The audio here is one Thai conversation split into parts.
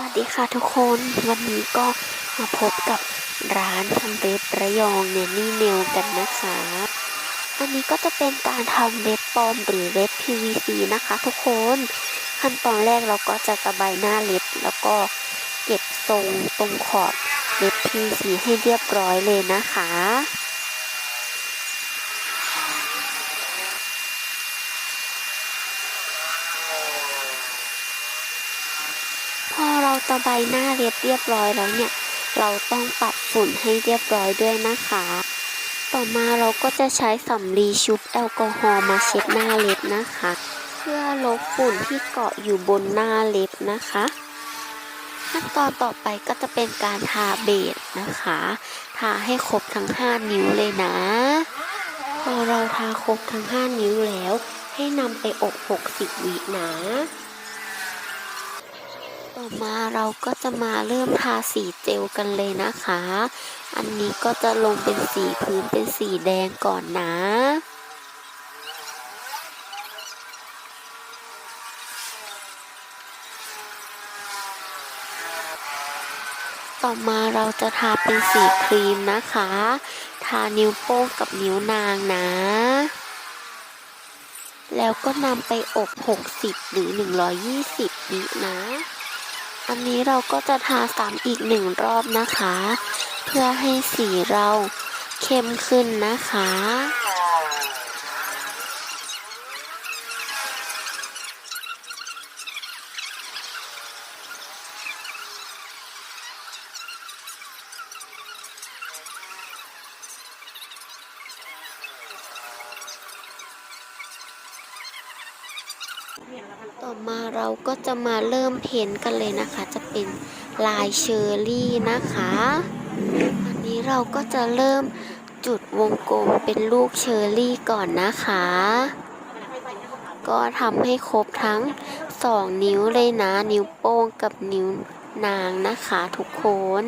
วัสดีค่ะทุกคนวันนี้ก็มาพบกับร้านทำเว็บระยองเนนี่เนลกันนะคะอันนี้ก็จะเป็นการทำเว็บปลอมหรือเว็บ PVC นะคะทุกคนขั้นตอนแรกเราก็จะระบายหน้าเล็บแล้วก็เก็บทรงตรงขอบเล็บ PVC ให้เรียบร้อยเลยนะคะ พอเรา ตะไบหน้าเรียบเรียบร้อยแล้วเนี่ย เราต้องปัดฝุ่นให้เรียบร้อยด้วยนะคะ ต่อมาเราก็จะใช้สำลีชุบแอลกอฮอล์มาเช็ดหน้าเล็บนะคะ เพื่อลบฝุ่นที่เกาะอยู่บนหน้าเล็บนะคะขั้นตอนต่อไปก็จะเป็นการทาเบสนะคะ ทาให้ครบทั้ง 5 นิ้วเลยนะ พอเราทาครบทั้ง 5 นิ้วแล้ว ให้นำไปอบ 60 วินะต่ อมาเราก็จะมาเริ่มทาสีเจลกันเลยนะคะ อันนี้ก็จะลงเป็นสีพื้นเป็นสีแดงก่อนนะต่อมาเราจะทาเป็นสีครีมนะคะ ทานิ้วโป้งกับนิ้วนางนะ แล้วก็นำไปอบ 60 หรือ 120 วินะ อันนี้เราก็จะทาซ้ำอีกหนึ่งรอบนะคะ เพื่อให้สีเราเข้มขึ้นนะคะ ต่อมาเราก็จะมาเริ่มเพ้นกันเลยนะคะ จะเป็นลายเชอร์รี่นะคะอันนี้เราก็จะเริ่มจุดวงกลมเป็นลูกเชอร์รี่ก่อนนะคะ ก็ทำให้ครบทั้ง2นิ้วเลยนะ นิ้วโป้งกับนิ้วนางนะคะทุกคน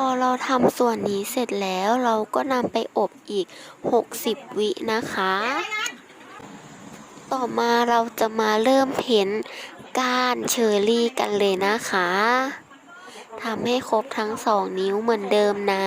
อเราทำส่วนนี้เสร็จแล้วเราก็นำไปอบอีก 60 วินะคะ ต่อมาเราจะมาเริ่มเพ้นท์ก้านเชอร์รี่กันเลยนะคะทำให้ครบทั้งสองนิ้วเหมือนเดิมนะ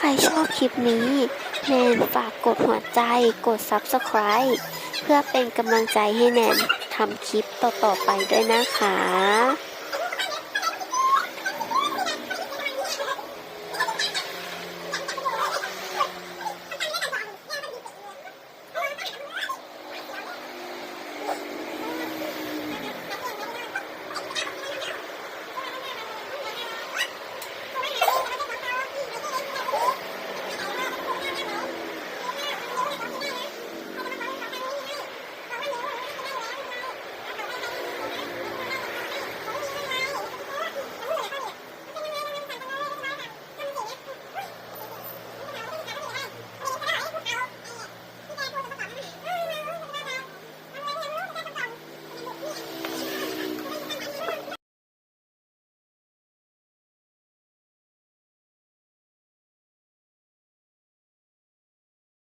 ใครชอบคลิปนี้แนนฝากกดหัวใจกด Subscribe เพื่อเป็นกำลังใจให้แนนทำคลิปต่อๆไปด้วยนะคะ